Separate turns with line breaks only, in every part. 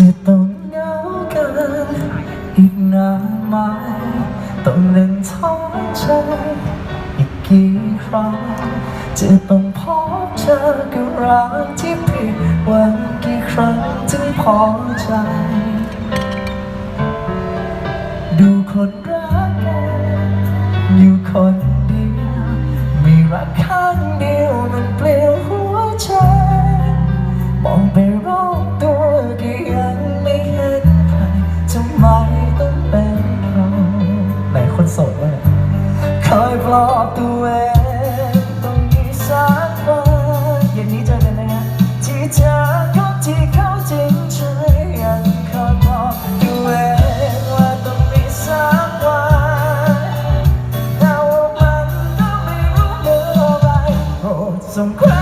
จะต้องเหงากันอีกนานไหมต้องนั่งท้อใจอีกกี่ครั้งจะต้องพบเจอกับรักที่ผิดหวังกี่ครั้งถึงพอใจ ดูคนรักกันอยู่คน ปลอบตัวเองต้องมีสักวันเย็นนี้เจอกันนะฮะที่เธอคนที่เขาจริงใจยังคอยบอกตัวเองว่าต้องมีสักวันแต่ว่ามันก็ไม่รู้เมื่อไหรโปรดสมควร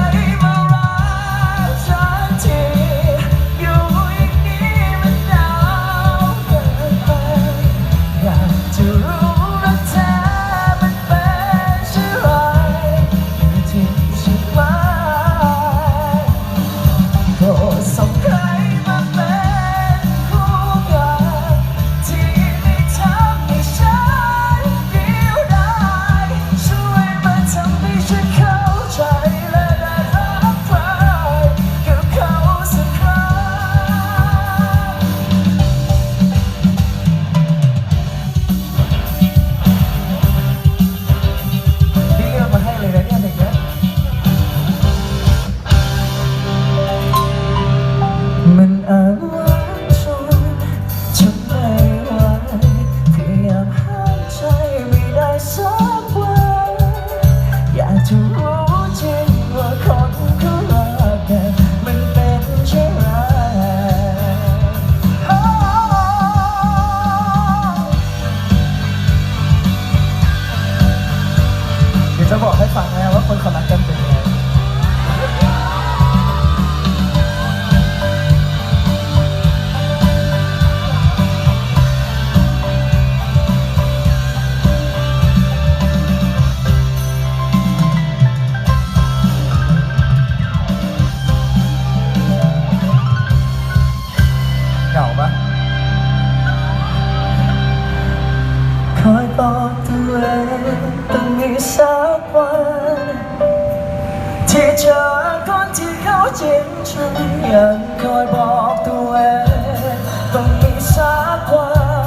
รืสักวันที่เจอคนที่เขาจริงฉันยังคอยบอกตัวเองต้องมีสักวัน